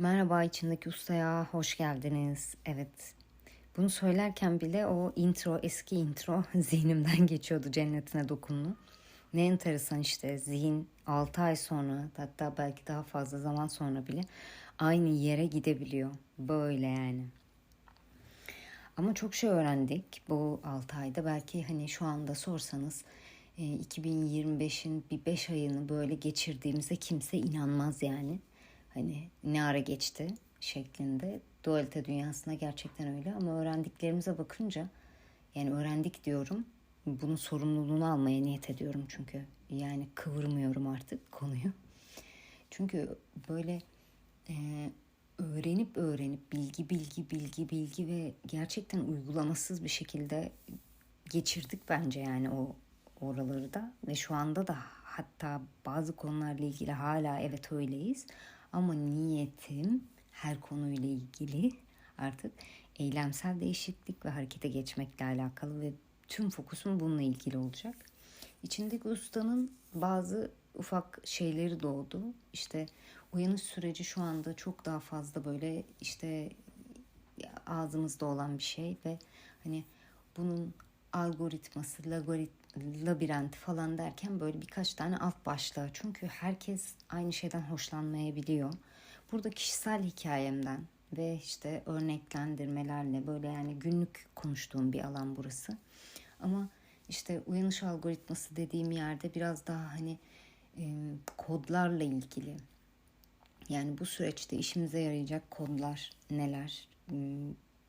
Merhaba içindeki ustaya hoş geldiniz. Evet. Bunu söylerken bile o intro, eski intro zihnimden geçiyordu cennetine dokunlu. Ne enteresan işte zihin 6 ay sonra hatta belki daha fazla zaman sonra bile aynı yere gidebiliyor. Böyle yani. Ama çok şey öğrendik bu 6 ayda. Belki hani şu anda sorsanız 2025'in bir 5 ayını böyle geçirdiğimize kimse inanmaz yani hani ne ara geçti şeklinde. Dualite dünyasına gerçekten öyle ama öğrendiklerimize bakınca yani öğrendik diyorum. Bunun sorumluluğunu almaya niyet ediyorum çünkü. Yani kıvırmıyorum artık konuyu. Çünkü böyle e, öğrenip öğrenip bilgi bilgi bilgi bilgi ve gerçekten uygulamasız bir şekilde geçirdik bence yani o oraları da ve şu anda da hatta bazı konularla ilgili hala evet öyleyiz ama niyetim her konuyla ilgili artık eylemsel değişiklik ve harekete geçmekle alakalı ve tüm fokusum bununla ilgili olacak. İçindeki ustanın bazı ufak şeyleri doğdu. İşte uyanış süreci şu anda çok daha fazla böyle işte ağzımızda olan bir şey ve hani bunun algoritması, logarit, labirent falan derken böyle birkaç tane alt başlığı. Çünkü herkes aynı şeyden hoşlanmayabiliyor. Burada kişisel hikayemden ve işte örneklendirmelerle böyle yani günlük konuştuğum bir alan burası. Ama işte uyanış algoritması dediğim yerde biraz daha hani e, kodlarla ilgili. Yani bu süreçte işimize yarayacak kodlar neler?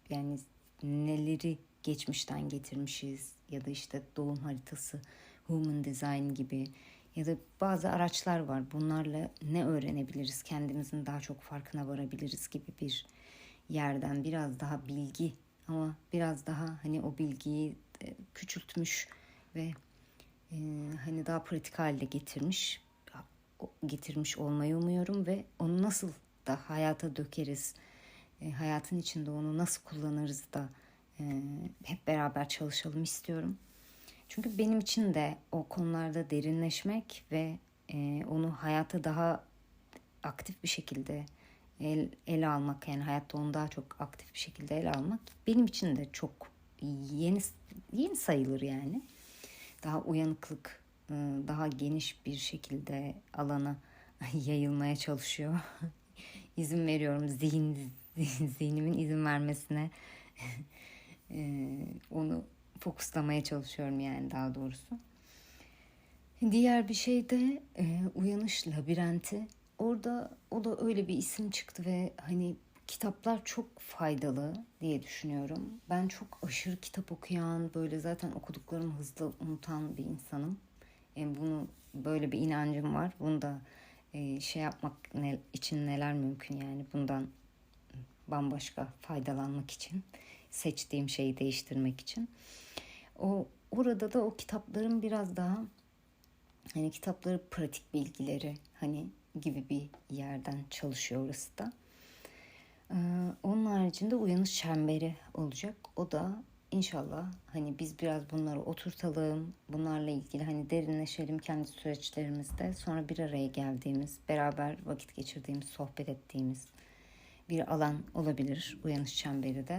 Yani neleri geçmişten getirmişiz ya da işte doğum haritası, human design gibi ya da bazı araçlar var. Bunlarla ne öğrenebiliriz? Kendimizin daha çok farkına varabiliriz gibi bir yerden biraz daha bilgi ama biraz daha hani o bilgiyi e, küçültmüş ve e, hani daha pratik hale getirmiş getirmiş olmayı umuyorum ve onu nasıl da hayata dökeriz, e, hayatın içinde onu nasıl kullanırız da hep beraber çalışalım istiyorum. Çünkü benim için de o konularda derinleşmek ve e, onu hayata daha aktif bir şekilde el, ele almak yani hayatta onu daha çok aktif bir şekilde ele almak benim için de çok yeni yeni sayılır yani. Daha uyanıklık e, daha geniş bir şekilde alana yayılmaya çalışıyor. izin veriyorum zihin zihnimin izin vermesine e, onu fokuslamaya çalışıyorum yani daha doğrusu. Diğer bir şey de e, uyanış labirenti. Orada o da öyle bir isim çıktı ve hani kitaplar çok faydalı diye düşünüyorum. Ben çok aşırı kitap okuyan, böyle zaten okuduklarımı hızlı unutan bir insanım. E, bunu böyle bir inancım var. Bunu da e, şey yapmak ne, için neler mümkün yani bundan bambaşka faydalanmak için seçtiğim şeyi değiştirmek için. O orada da o kitapların biraz daha hani kitapları pratik bilgileri hani gibi bir yerden çalışıyor orası da. Ee, onun haricinde uyanış çemberi olacak. O da inşallah hani biz biraz bunları oturtalım. Bunlarla ilgili hani derinleşelim kendi süreçlerimizde. Sonra bir araya geldiğimiz, beraber vakit geçirdiğimiz, sohbet ettiğimiz bir alan olabilir uyanış çemberi de.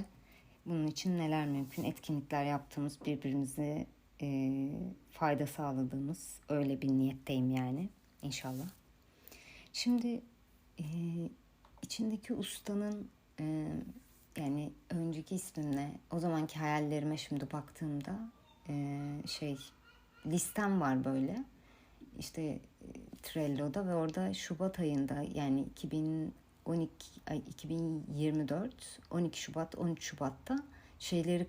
Bunun için neler mümkün? Etkinlikler yaptığımız, birbirimize e, fayda sağladığımız öyle bir niyetteyim yani inşallah. Şimdi e, içindeki ustanın e, yani önceki ismimle o zamanki hayallerime şimdi baktığımda e, şey listem var böyle. İşte e, Trello'da ve orada Şubat ayında yani 2000 12 ay 2024 12 Şubat 13 Şubat'ta şeyleri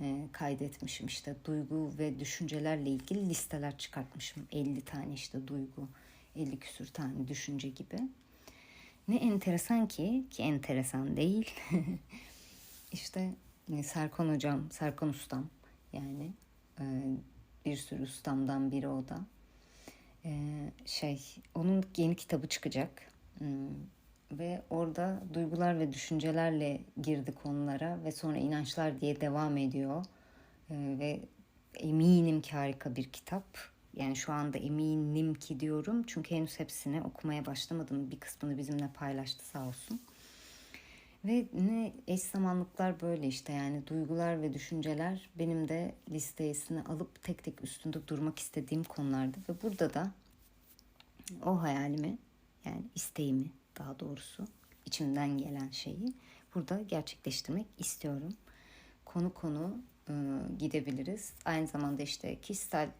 e, kaydetmişim işte. Duygu ve düşüncelerle ilgili listeler çıkartmışım. 50 tane işte duygu 50 küsür tane düşünce gibi. Ne enteresan ki ki enteresan değil. İşte e, Serkan hocam Serkan ustam yani e, bir sürü ustamdan biri o da. E, şey onun yeni kitabı çıkacak. Hmm, ve orada duygular ve düşüncelerle girdi konulara ve sonra inançlar diye devam ediyor. Ee, ve eminim ki harika bir kitap. Yani şu anda eminim ki diyorum çünkü henüz hepsini okumaya başlamadım. Bir kısmını bizimle paylaştı sağ olsun. Ve ne eş zamanlıklar böyle işte yani duygular ve düşünceler benim de listesine alıp tek tek üstünde durmak istediğim konulardı. Ve burada da o hayalimi yani isteğimi daha doğrusu içimden gelen şeyi burada gerçekleştirmek istiyorum. Konu konu e, gidebiliriz. Aynı zamanda işte kişisel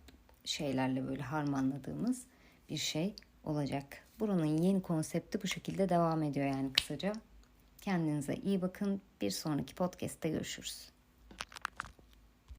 şeylerle böyle harmanladığımız bir şey olacak. Buranın yeni konsepti bu şekilde devam ediyor yani kısaca. Kendinize iyi bakın. Bir sonraki podcast'te görüşürüz.